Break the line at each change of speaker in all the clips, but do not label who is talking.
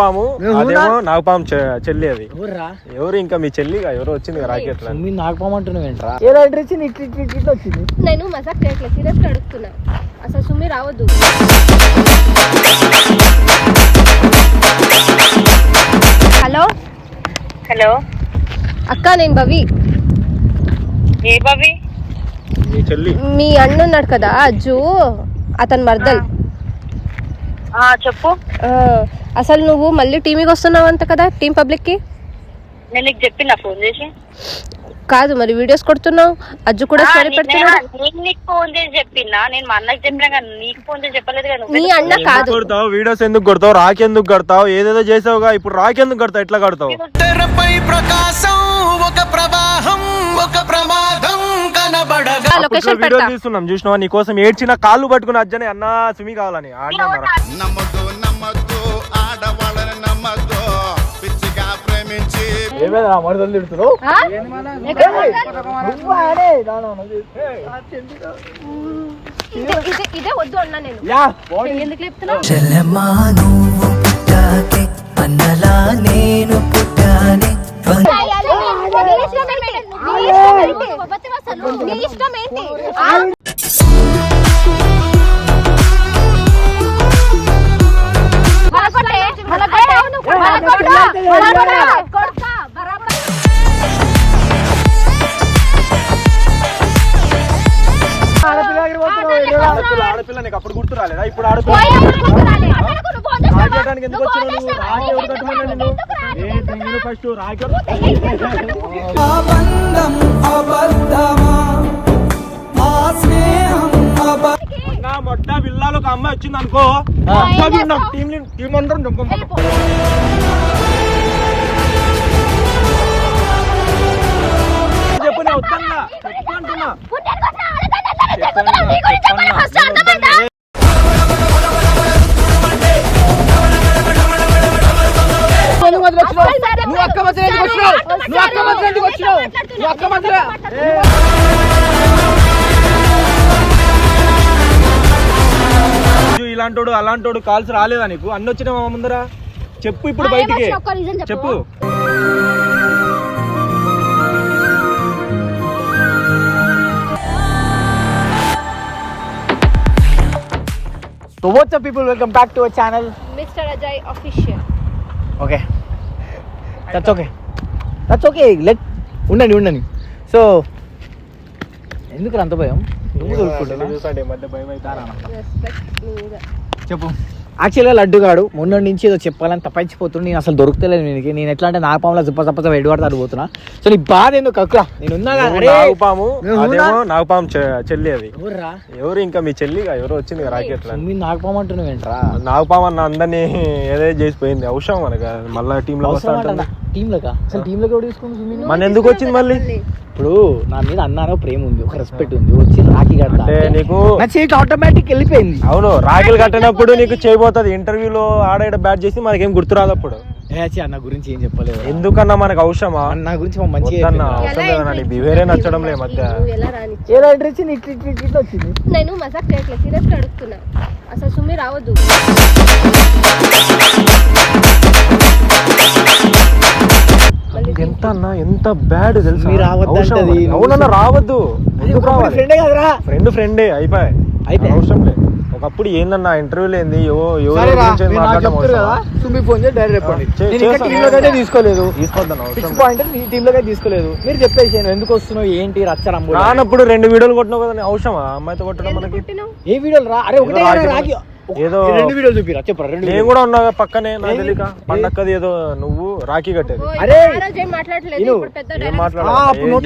నాగపాము
మేము
అదేమో నాగపాము చెల్లి అది.
ఎవర్రా?
ఎవరు ఇంకా మీ చెల్లిగా? ఎవరో వచ్చింది రాకెట్
మీ నాకు పోమంటున్నావు ఏంట్రా? ఏదో ఇట్లా వచ్చింది.
నేను మజాక్ చేయట్లేదు సీరియస్ అడుగుతున్నా. అసలు సుమి రావద్దు. హలో?
హలో?
అక్క నేను భవి.
ఏ బాబీ
మీ చెల్లి.
మీ అన్న ఉన్నాడు కదా అజ్జు. అతని మర్దల్.
చెప్పు.
ఆ, అసలు నువ్వు మళ్ళీ టీవీకి వస్తున్నావు అంత కదా టీం పబ్లిక్కి
నేను నీకు చెప్పిన ఫోన్ చేసి.
కాదు మరి వీడియోస్ కొడుతున్నావు? అజ్జు కూడా స్టోరీ పెడుతున్నాడు?
నేను నీకు ఫోన్ చేసి చెప్పినా నేను మా అన్నకి చెప్పినా కానీ నీకు ఫోన్ చేసి చెప్పలేదు కదా
నీ అన్న కాదు.
కొడతావు? వీడియోస్ ఎందుకు కొడతావు? రాకి ఎందుకు కడతావు? ఏదేదో చేసావుగా? ఇప్పుడు రాకి ఎందుకు కడతావు? ఎట్లా కడతావు?
తెరపై ప్రకాశం ఒక ప్రవాహం ఒక ప్రమాదం.
లొకేషన్
వీడియో
పెడతా
తీస్తున్నాం చూసినావా నీ కోసం ఏడ్చిన కాళ్ళు పట్టుకుని అజ్జని అన్న సుమి కావాలని ఆడినారా
నమ్మద్దు నమ్మద్దు ఆడవాళ్ళని నమ్మద్దు పిచ్చిగా ప్రేమించి
ఏమైనా మరదలు తిడుతున్నావు
ఆ?
నువ్వు ఆడే. నా, నా, నా.
ఇదే ఇదే ఇదే వద్దు అన్నా నేను
యా
ఎందుకు లేపుతున్నావు
చెల్లెమ్మా నువ్వు పుట్టాకే అన్నలా నేను పుట్టానే
నీ ఇష్టం ఏంటి?
మొట్ట విల్లాలో ఒక అమ్మాయి వచ్చింది అనుకో టీం టీం అందరం చెప్పు నేను వద్దన్నా చెప్పు అంటున్నా
నువ్వు అక్క ఎందుకు వచ్చినావు? నువ్వు అక్క ఎందుకు వచ్చినావు? నువ్వు అక్క
ఇలాంటోడు అలాంటోడు కాల్స్ రాలేదా నీకు? అన్ని వచ్చినా మా ముందర? చెప్పు ఇప్పుడు బయటికి. చెప్పు.
So what's people welcome back to our channel
mister Ajay official
okay that's okay that's okay let ఉండండి ఉండండి. సో ఎందుకు అంత భయం? చెప్పు. యాక్చువల్గా లడ్డుగాడు మొన్న నుంచి ఏదో చెప్పాలని తప్పించిపోతుంది నేను అసలు దొరుకుతలేదు నేను నేను ఎట్లా అంటే నాగపాములో జప్ప జప్ప ఎడువాడు అడిగిపోతున్నా సో నీ బాధ ఎందుకు కక్కురా? నేను
నాగపాము చెల్లి అది. ఎవరు ఇంకా మీ చెల్లిగా ఎవరో వచ్చింది రాకెట్
మీ నాగపాము అంటున్నావు ఏంట్రా?
నాగపాము అన్న అందరినీ ఏదో చేసిపోయింది అవసరం మనకు. మళ్ళా టీమ్లో వస్తా
టీంలోకా? అసలు టీంలోకి
మన ఎందుకు వచ్చింది మళ్ళీ?
ఇప్పుడు నా మీద అన్నారో ప్రేమ ఉంది ఒక రెస్పెక్ట్ ఉంది. వచ్చి రాఖీ కడతా
అంటే నీకు
నా ఆటోమేటిక్ వెళ్ళిపోయింది.
అవును రాఖీలు కట్టినప్పుడు నీకు చేయబోతుంది ఇంటర్వ్యూలో ఆడ బ్యాట్ చేసి మనకేం గుర్తురాదు అప్పుడు.
అన్న గురించి ఏం చెప్పలేదు
ఎందుకన్నా మనకు అవసరమా?
నా గురించి మా మంచిగా చెప్పింది.
అవసరం లేదన్నా నీ బిహేవియర్ నచ్చడం లే మధ్య.
ఎలా
అడ్రస్ ఇట్లా ఇట్లా ఇట్లా ఇట్లా వచ్చింది?
నేను మజాక్ చేయట్లేదు సీరియస్ అడుగుతున్నా. అసలు సుమి రావద్దు.
ఎంత అన్న ఎంత బ్యాడ్ తెలుసా?
మీరు రావద్దంటది.
అవసరం లేదు. అవునన్నా రావద్దు. ఎందుకు రావాలి?
ఫ్రెండే కదరా?
ఫ్రెండ్ ఫ్రెండే అయిపోయి
అయిపోయి.
అవసరం లేదు. ఒకప్పుడు ఏందన్నా ఇంటర్వ్యూలు ఏంది?
సుమి ఫోన్ చేసి డైరెక్ట్ చెప్పండి. నేను ఇంకా తీసుకోలేదు.
అవసరం
సిక్స్. పాయింట్ టీంలోకి తీసుకోలేదు. మీరు చెప్పేసి ఎందుకు వస్తున్నావు ఏంటి రచ్చరంబు
రానప్పుడు రెండు వీడియోలు కొట్టినావు కదా అవసరమా? అమ్మాయితో కొట్టడం మనకి?
ఏ వీడియోలు రా? అరే ఒకటే
రాగి ఏదో
రెండు వీడియోలు చూపిరా చెప్పరా రెండు
నేను. కూడా ఉన్నా పక్కనే
ఏది?
తెలియక. పండక్కది ఏదో నువ్వు రాఖీ కట్టేది.
అరే!
మాట్లాడలేదు?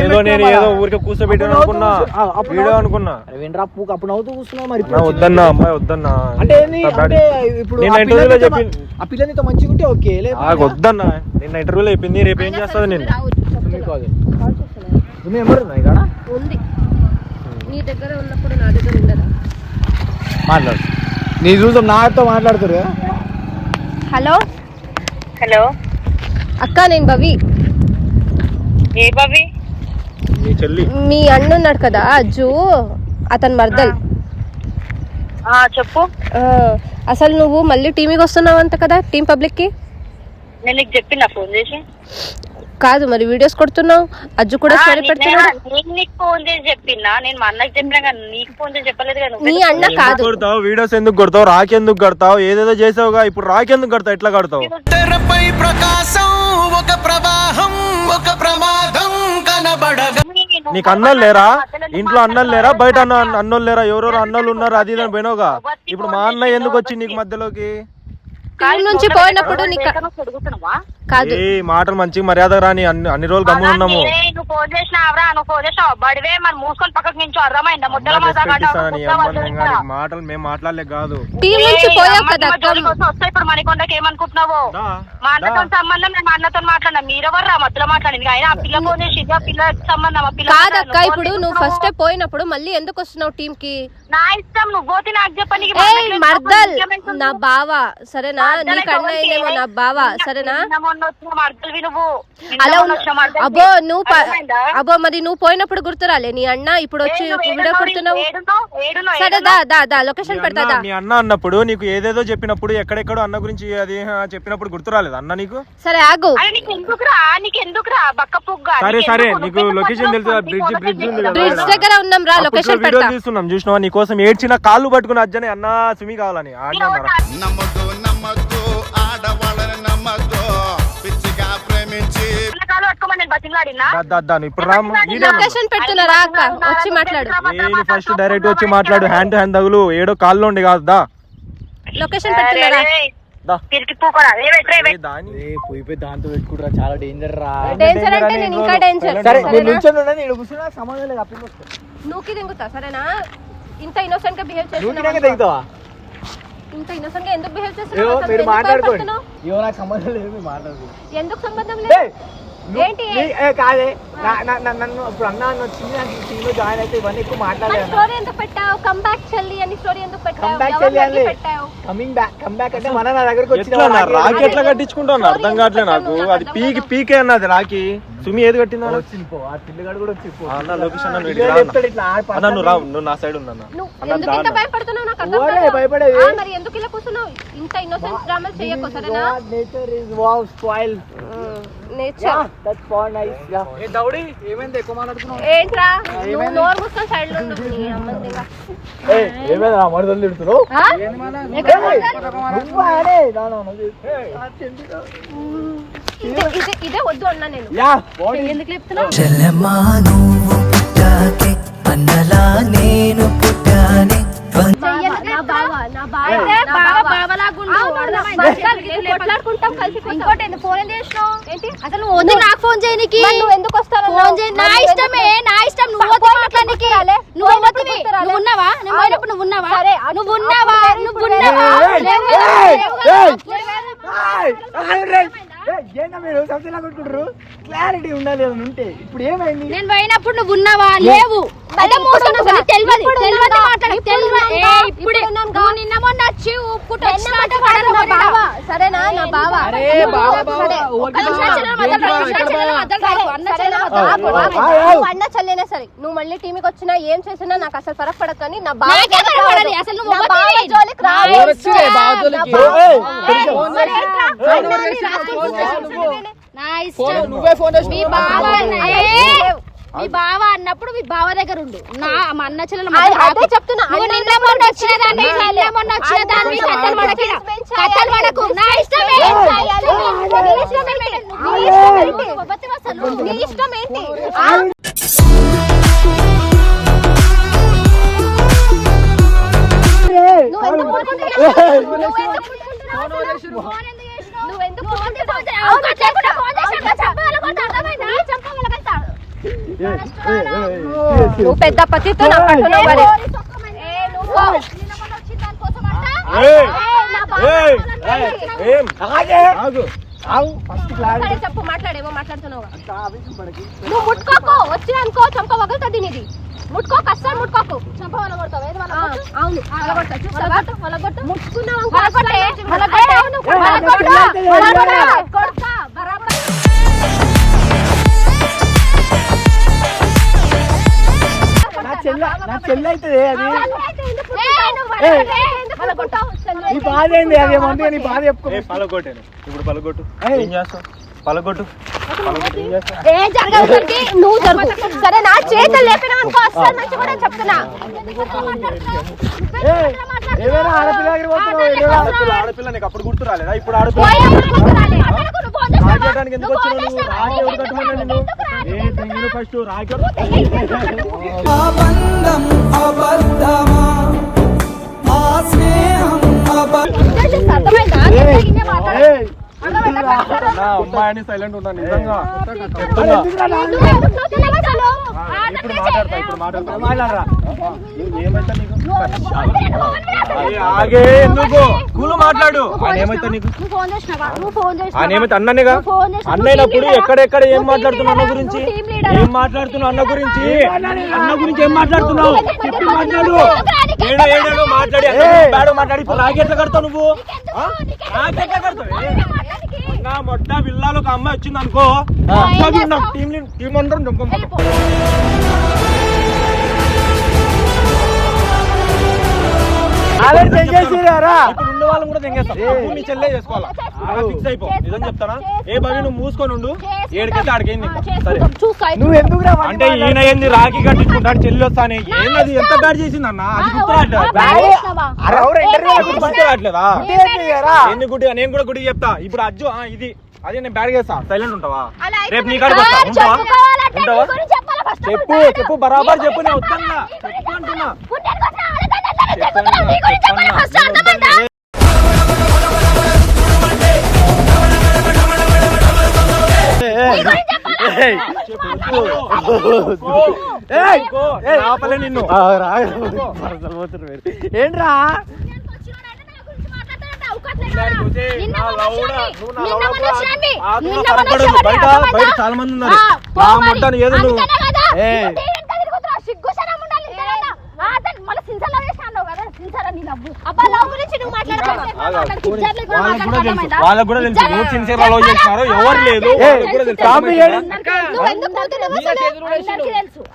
ఏదో నేను? ఏదో ఊరికే కూర్చోబెట్టాను అనుకున్నా. వీడియో అనుకున్నా.
వెంట్రా పూకు అప్పుడు నవ్వుతూ కూర్చున్నావు మరి
నా వద్దన్నా అమ్మాయి వద్దన్నా.
అంటే. ఇప్పుడు
నేను
ఆ
ఇంటర్వ్యూలో
పిల్లనితో
చెప్పి
మా- ఆ పిల్లనితో మంచిగా ఉంటే ఓకే
నాకు వద్దన్నా. నిన్న ఇంటర్వ్యూలో చెప్పింది రేపు ఏం చేస్తుంది నేను
ఉన్నాయి
ఉంది. నీ దగ్గర ఉన్నప్పుడు నా దగ్గర ఉండదా?
మాట్లాడు. నీ చూసాం నాతో మాట్లాడుతారు కదా
హలో?
హలో?
అక్క నేను భవి.
ఏ బాబీ
మీ చెల్లి.
మీ అన్న ఉన్నాడు కదా అజ్జు అతని మర్దల్.
ఆ చెప్పు.
ఆ, అసలు నువ్వు మళ్ళీ వస్తున్నావు అంత కదా టీం పబ్లిక్కి
నేను నీకు చెప్పిన ఫోన్ చేసి.
కాదు మరి వీడియోస్ కొడుతున్నావు? అజ్జు కూడా స్టోరీ
నేను-
పెడుతున్నాడు.
నేను నీకు ఫోన్ చేసి చెప్పినా? నేను మా అన్నకి చెప్పినా కానీ నీకు ఫోన్ చేసి చెప్పలేదు కదా
నీ అన్న కాదు.
కొడతావు? వీడియోస్ ఎందుకు కొడతావు? రాకెందుకు కడతావు? ఏదేదో చేసావుగా ఇప్పుడు రాకెందుకు కడతావు? ఎట్లా కడతావు?
తెరపై ప్రకాశం ఒక ప్రవాహం ఒక ప్రమాదం కనబడగా
నీకు అన్నలు లేరా? ఇంట్లో అన్నలు లేరా? బయట అన్న అన్నోళ్ళు లేరా? ఎవరెవరు అన్నోళ్ళు ఉన్నారు? అది ఇది అని పోయినావుగా? ఇప్పుడు మా అన్న ఎందుకు వచ్చి నీకు మధ్యలోకి?
టీం నుంచి పోయినప్పుడు కాదు.
ఏ మాటలు మంచి మర్యాద రాని అన్ని అన్ని రోజులు గమ్మున ఉన్నాము.
నువ్వు ఫోన్ చేసినావురా నువ్వు ఫోన్ చేసినావు. బడివే మూసుకొని పక్కకు నుంచి అర్థమైందా? ముద్దల
మాటలు మేము మాట్లాడలేక కాదు.
టీం నుంచి పోయావు కదా
వస్తాయి ఇప్పుడు మణికొండకి ఏమనుకుంటున్నావు? మా అన్నతో. సంబంధం నేను మా అన్నతో మాట్లాడినా మీరెవర్రా మధ్యలో మాట్లాడింది? ఆయన ఆ పిల్ల ఫోన్ చేసి ఆ పిల్ల సంబంధం ఆ పిల్ల
కాదక్క
నువ్వు
ఇప్పుడు నువ్వు. ఫస్ట్ పోయినప్పుడు మళ్ళీ ఎందుకు వస్తున్నావు టీం కి
నా ఇష్టం నువ్వు పోతే నాకు చెప్పని
మర్దల్ నా బావ సరేనా? నీకు అన్న అయిందేమో నా బావ సరేనా అలా. అబ్బో నువ్వు? అబ్బో మరి నువ్వు పోయినప్పుడు గుర్తురాలే నీ అన్న ఇప్పుడు వచ్చి?
ఏడున్నావు?
సరే దా దా దా లొకేషన్ పెడతా
మీ అన్న అన్నప్పుడు నీకు ఏదేదో చెప్పినప్పుడు ఎక్కడెక్కడో అన్న గురించి అది చెప్పినప్పుడు గుర్తురాలేదు అన్న నీకు
సరే ఆగు
సరే సరే? నీకు లొకేషన్ తెలుసు బ్రిడ్జ్ బ్రిడ్జ్ ఉంది కదా
బ్రిడ్జ్. దగ్గర ఉన్నాం రా లొకేషన్ పెడతా
తీస్తున్నాం చూసినావా నీ కోసం ఏడ్చిన కాళ్ళు పట్టుకుని అజ్జని అన్న సుమి కావాలని ఆడినా.
నమ్మద్దు ఆడవాళ్ళని నమ్మద్దు. పిచ్చిగా ప్రేమించి
నేను
అక్క? వచ్చి మాట్లాడు.
ఫస్ట్ డైరెక్ట్ వచ్చి మాట్లాడు. హ్యాండ్ టు హ్యాండ్ తగులు. ఏడో కాల్లో ఉండి కాదు
లొకేషన్
అరే,
పెడుతున్నారా
అరే,
దా.
పిరికి పూకోరా. ఏ వెయిట్ రే,
ఏ
వెయిట్.
దాని.
ఏ పోయి పోయి దాంతో పెట్టుకుంటారా? చాలా డేంజర్ రా.
డేంజర్ అంటే నేను ఇంకా డేంజర్
సరే నేను నిల్చొని ఉన్నా నేను కూర్చున్నా. సంబంధం లేదు అప్పుడు
నువ్వుకి దింగుతా సరేనా? ఇంత ఇన్నోసెంట్గా బిహేవ్
దిగుతావా?
ఇంత ఇన్నోసెంట్గా ఎందుకు బిహేవ్
ఏవో
చేస్తున్నావు అసలు
మీరు
ఎందుకు
మాట్లాడుకోండి.
భయపడుతున్నావు?
నాకు సంబంధం లేదు మీరు మాట్లాడుకోండి.
ఎందుకు సంబంధం లేదు? ఏంటి?
కాదే. నా- నా- నా- నన్ను ఇప్పుడు అన్న అన్న వచ్చింది నాకు టీంలో జాయిన్ అయితే ఇవన్నీ ఎక్కువ
మరి
మాట్లాడలేదు
స్టోరీ ఎందుకు పెట్టావు? కమ్ బ్యాక్ చెల్లి అని స్టోరీ ఎందుకు పెట్టావు?
కమ్ బ్యాక్
అడిగి పెట్టావు?
కమింగ్ బ్యాక్ కమ్ బ్యాక్ అంటే మన నా దగ్గరకు
ఎట్లా రాకి ఎట్లా కట్టించుకుంటావు? అర్థం కావట్లే నాకు. అది పీకి పీకే అన్నది రాకి సుమి ఏది కట్టిందా
వచ్చింది ఆ పిల్లగాడు కూడా వచ్చి
అన్న లొకేషన్ అన్న వీడికి రా నువ్వు రా నువ్వు నా సైడ్ ఉన్నా అన్న.
ఎందుకు ఇంత
దాన్న
భయపడుతున్నావు? నాకు అర్థం
ఓరే,
కాదు.
భయపడేది?
ఆ, మరి ఎందుకు ఇలా కూర్చున్నావు? ఇంత ఇన్నోసెన్స్ డ్రామాలు చేయకు సరేనా?
Nature is wow spoil
nature
that's far nice yeah ఏ దౌడి ఏమైంది? ఎక్కువ మాట్లాడుతున్నావు?
ఏంట్రా? నువ్వు నోరు మూసుకొని సైడ్లో ఉండు. నీ అమ్మని ఇంకా.
ఏ ఏమైంది? నా మడదలు తిడుతున్నావు?
ఆ? ఎక్కడ
ఏయ్,
పోతారు?
నువ్వు ఆడే నా నా నా
ఇదే- ఇదే- ఇదే వద్దు అన్నా నేను. ఎందుకు అసలు వద్దు నాకు ఫోన్ చేయనికి నువ్వు ఎందుకు వస్తావు ఫోన్ చేయి. నా ఇష్టమే నా ఇష్టం. నువ్వు వద్దు మాట్లాడడానికి నువ్వు వద్దు నువ్వు ఉన్నావా? పోయినప్పుడు నువ్వు ఉన్నావా? నువ్వు ఉన్నావా? నువ్వు ఉన్నావా?
ఏంటో మీరు సంస్థలా కొట్టుకుంటారు క్లారిటీ ఉండాలి అని ఉంటే. ఇప్పుడు ఏమైంది?
నేను పోయినప్పుడు నువ్వు ఉన్నావా? లేవు. నువ్వు
సరేనా నా బావ. అన్న చెల్లెనే సరే. మళ్ళీ టీవీకి వచ్చినా ఏం చేసినా నాకు అసలు ఫరక్ పడదు. కానీ నా బావ జోలికి నా
ఇష్టం.
నువ్వే. ఫోన్
మీ బావ ఏ, మీ బావ అన్నప్పుడు మీ బావ దగ్గర ఉండు. నా మా అన్న చెల్లెల.
చెప్తున్నా.
నువ్వు
అన్న
నిన్న మొన్న వచ్చిన దాన్ని నిన్న మొన్న వచ్చిన దాన్ని కథలు పడకు. కథలు పడకు. నా ఇష్టమే
ఏం చేయాలి? నీ ఇష్టం ఏంటి? పెద్ద పతితో నా పట్టున చెప్పు మాట్లాడేమో మాట్లాడుతున్నావు నువ్వు ముట్టుకోకు వచ్చి అనుకో చంప వగలుతుంది నీది ముట్టుకోకు అస్సలు ముట్టుకోకు. చంప వలగొడతావు? ఏది వలగొట్టు? అవును. వలగొడతా చూసావా? వలగొట్టు ముట్టుకున్నావు అనుకో, వలగొట్టే. వలగొట్టే
చెల్ల నా చెల్ల అవుతుంది అది? నీ బాధ ఏంది అది మంది నీ బాధ చెప్పుకో
ఏ పలగొట్టాను ఇప్పుడు పలగొట్టు. ఏం చేస్తావు? పలగొట్టు పలగొట్టు ఏం
జరగడానికి నువ్వు జరుగు. సరే నా చేతులు లేపినావు అనుకో అస్సలు మంచి కూడా చెప్తున్నా.
ఆడపిల్ల
నీకు అప్పుడు గుర్తు రాలేదా? ఇప్పుడు ఆడపిల్ల? రాకేయడానికి ఎందుకు వచ్చినావు? నువ్వు కట్టమన్నా నిన్ను? ఏ ఫస్ట్ నా అమ్మాయిని సైలెంట్ ఉన్నా నిజంగా. చెప్తున్నా? ఇప్పుడు మాట్లాడతా ఇప్పుడు మాట్లాడతా.
మాట్లాడరా?
ఏమైతే నీకు? ఏ, ఆగే ఎందుకు కూలు మాట్లాడు. ఏమైతే నీకు?
నువ్వు ఫోన్ చేసినావా? నువ్వు ఫోన్ చేసినావా?
ఆయన ఏమైతే అన్ననేగా?
నువ్వు ఫోన్ చేసినావా?
అన్నైనప్పుడు
నువ్వు టీం
ఎక్కడెక్కడ ఏం
లీడరా?
మాట్లాడుతున్నావు అన్న గురించి? ఏం మాట్లాడుతున్నావు అన్న గురించి? అన్న గురించి ఏం మాట్లాడుతున్నావు? చెప్పి మాట్లాడు.
మాట్లాడు?
ఏడో ఏడో మాట్లాడి. బ్యాడ్ మాట్లాడి ఇప్పుడు రాకెట్లా కడతావు నువ్వు? రాకెట్లా కడతావు. నా మొట్ట విల్లాలో ఒక అమ్మాయి వచ్చింది అనుకో. టీం టీం అందరం
ఆల్రెడీ తెగేసిరారా?
ఇప్పుడు ఉన్న వాళ్ళని కూడా తెంగేస్తాం. నీ చెల్లె చేసుకోవాలా? అలా ఫిక్స్ అయిపో. నిజం చెప్తానా? ఏ నువ్వు మూసుకొని ఉండు. ఏడికైతే ఆడికైంది? సరే.
నువ్వు
అంటే ఈయన ఏంది? రాఖీ కట్టించుకుంటాడు చెల్లి వస్తానే. ఏంది ఎంత బ్యాడ్ చేసింది అన్న? అది గుర్తురాట్లేదు? ఏంది గుడి నేను కూడా గుడి చెప్తా. ఇప్పుడు అజ్జు ఆ, ఇది అదే నేను బ్యాడ్ చేస్తా. సైలెంట్ ఉంటావా? రేపు నీ కాడికి వస్తా. ఉంటావా? ఉంటావా? చెప్పు చెప్పు బరాబర్ చెప్పు నేను వస్తాను చెప్పు అంటున్నా. నిన్ను.
ఏంట్రా.
బయట? బయట చాలా మంది ఉన్నారు
ఆ,
ఏదో నువ్వు
అందుకనే కదా,
ఏయ్.
నువ్వు టీ వెనక తిరుగుతున్నావు. సిగ్గు శరం ఉండాలి ఇంత కదా. ఆ, అతను మళ్ళీ సిన్సియర్గా చేసినావు కదా, సిన్సియర్ అని నవ్వు. అబ్బా, లవ్ గురించి నువ్వు మాట్లాడకు. మాట్లాడకు. ఇజ్జత్ లేకుండా
వాళ్ళకు కూడా తెలుసు.
అర్థమైందా?
వాళ్ళకు కూడా తెలుసు. ఎవరు సిన్సియర్లో చేసినారో ఎవరు లేదు.
నువ్వు ఎందుకు పోతున్నావు
మీద
అసలు?
చేతులు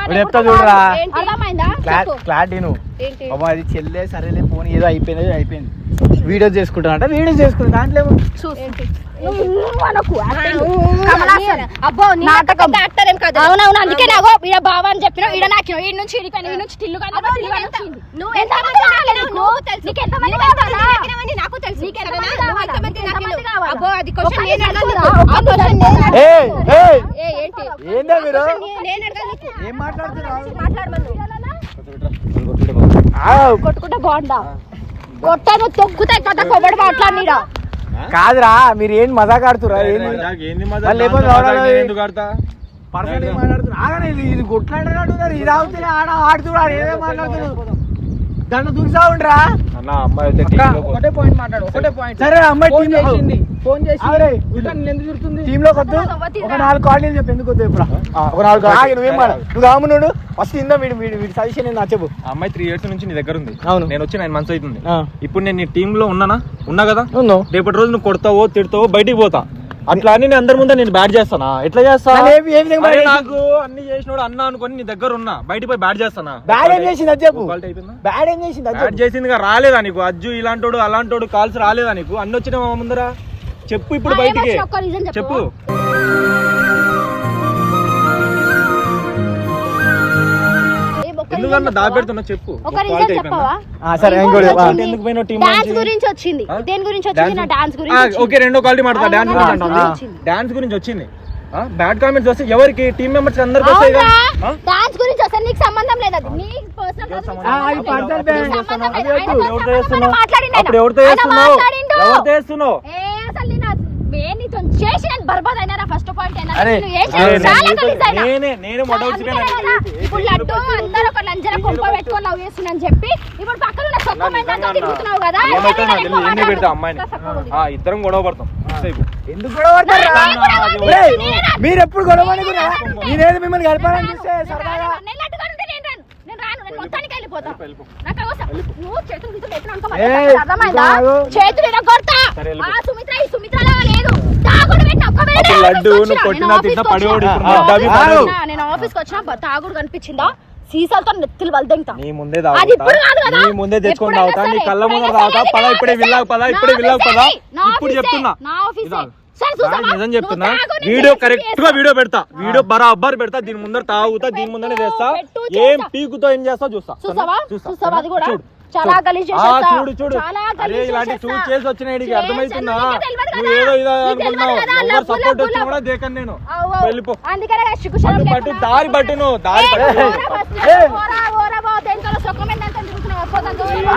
అని
ఇప్పుడు చెప్తా చూడరా క్లారిటీ నువ్వు
ఏంటి?
అది చెల్లే సరేలే ఫోన్ ఏదో అయిపోయినది అయిపోయింది వీడియో చేసుకుంటా
అంటే వీడియో చేసుకుంటా దాంట్లో కాదు. అవునవును అందుకే నాగో ఈడ బావా అని చెప్పిన ఈడ నాకు ఈ నుంచి ఇడిపోయిన ఈ నుంచి నీకు తెలుసు. కొట్టుకుంటే బాగుందా? కొట్టాను తొక్కుతా కథ కొబ్బడి మాట్లాడినా
కాదురా. మీరు ఏం మజాక్ ఆడుతురా ఇది కొట్లాడుతున్నారు ఇది ఆగుతున్నా ఆడ ఆడుతున్నారు ఏదో మాట్లాడుతున్నారు. దాంట్లో దూసా ఉండరా
అన్న అమ్మాయి అయితే పో-
ఒకటే పాయింట్ మాట్లాడు ఒకటే పాయింట్
సరే అమ్మాయి
ఫోన్
టీమ్
చేసింది ఫోన్ చేసి నిన్ను ఎందుకు
టీమ్లో కొద్దు ఒక నాలుగు కాలనీలు చెప్పు ఎందుకు వద్దు ఇప్పుడు? ఒక నాలుగు ఆగి నువ్వేం మాడ నువ్వు కామునుడు ఫస్ట్ ఇందా వీడు వీడు వీడి సజెషన్ నా చెప్పు.
అమ్మాయి త్రీ ఇయర్స్ నుంచి నీ దగ్గర ఉంది.
అవును.
నేను వచ్చి నైన్ మంత్స్ అవుతుంది. ఇప్పుడు నేను నీ టీమ్లో ఉన్నానా? ఉన్నా కదా?
నువ్వు
రేపటి రోజు నువ్వు కొడతావో తిడతావో బయటికి పోతా. అట్లా అని నేను అందరి ముందే నేను బ్యాట్ చేస్తానా? ఎట్లా చేస్తా? నాకు అన్ని చేసినోడు అన్న అనుకొని నీ దగ్గర ఉన్నా. బయటికి పోయి బ్యాట్ చేస్తానా?
బ్యాడ్ ఏం చేసింది అది చెప్పు. బ్యాడ్ ఏం చేసింది
బ్యాట్ చేసిందిగా రాలేదా నీకు? అజ్జు ఇలాంటోడు అలాంటోడు కాల్స్ రాలేదా నీకు? అన్ని వచ్చిన ముందర? చెప్పు ఇప్పుడు బయటికి.
చెప్పు.
ఎందుకన్నా దాపెడుతున్నా చెప్పు
ఒక రీజన్? చెప్పవా
సరే ఇంకోటి.
ఎందుకు
డాన్స్? గురించి వచ్చింది
ఆ?
దేని గురించి వచ్చింది నా డాన్స్
ఆ,
గురించి వచ్చింది.
ఓకే రెండో క్వాలిటీ మాట్లాడతా డాన్స్? గురించి అంటుంది
వచ్చింది.
డాన్స్ గురించి వచ్చింది బ్యాడ్ కామెంట్స్ వస్తే ఎవరికి టీం మెంబర్స్ అందరికి వస్తాయి?
డాన్స్ గురించి అసలు నీకు సంబంధం లేదు అది నీ పర్సనల్.
అప్పుడు ఎవరితో చేస్తున్నావు. ఎవరితో చేస్తున్నావు
నీతో చేసి నేను బర్బాద్ అయినా ఫస్ట్ పాయింట్ అయినా?
అరే,
నువ్వు ఏ
అరే,
చేసి చాలా
నేను-
గలీజ్ అయినా.
నేనే నేను మొదటి
అందుకనే కదా, ఇప్పుడు లడ్డు అందరూ ఒక లంజన కొంప పెట్టుకొని లవ్ చేస్తున్నా అని చెప్పి ఇప్పుడు పక్కన ఉన్న సొక్క తిరుగుతున్నావు కదా?
ఇద్దరం గొడవ పడతాం.
ఎందుకు గొడవ పడతారు మీరు ఎప్పుడు గొడవ నేనేది మిమ్మల్ని కలపాలని చూస్తే సరదాగా
నేను లడ్డుగా ఉంటే నేను రాను. నేను రాను. నేను మొత్తానికి వెళ్ళిపోతా. నాకు అవసరం. నువ్వు చేతులు గీతులు ఎత్తున అనుకో మరి.
ఏయ్,
అర్థమైందా?
కాదు.
చేతులు ఇరగొడతా.
సరే, వెళ్ళిపో.
ఆ సుమిత్ర ఈ సుమిత్ర లాగా లేదు తాగుడు పెట్టి
లడ్డు నువ్వు. కొట్టినా
నేను ఆఫీస్కి
పడేవాడు
నేను. వచ్చినా. తాగుడు కనిపించిందా సీసాలతో నెత్తులు వలదెంగుతా
నీ ముందే
అది ఇప్పుడు కాదు కదా.
నీ ముందే తెచ్చుకొని
ఎప్పుడైనా
తాగుతా నీ
సరే,
కళ్ళ తాగుతా పద ఇప్పుడే విల్లాకు పద ఇప్పుడే విల్లాకు పద
నా
ఇప్పుడు
ఆఫీసే,
చెప్తున్నా
నా ఆఫీసే.
నిజం చెప్తున్నా. వీడియో
కరెక్ట్గా.
వీడియో పెడతా. వీడియో బరాబర్ పెడతా. దీని ముందర తాగుతా దీని ముందర చేస్తా. ఏం. పీకుతో ఏం చేస్తా చూస్తా.
అది
చూడు.
చాలా
చూడు.
గలీజ్
ఆ,
చేసేస్తా.
చూడు చూడు.
చాలా
అరే
గలీజ్
ఇలాంటి. చూసి చేసి వచ్చిన అర్థమవుతుందా? నువ్వు? ఏదో ఇదో
నీకు
అనుకున్నావు? ఎవరు సపోర్ట్
లబ్బు.
కూడా దేకను నేను.
అవు, అవు.
వెళ్ళిపో.
అందుకనే కదా సిగ్గు శరం
అటు పట్టు
లేకుండా
దారి పట్టు. నువ్వు
దారి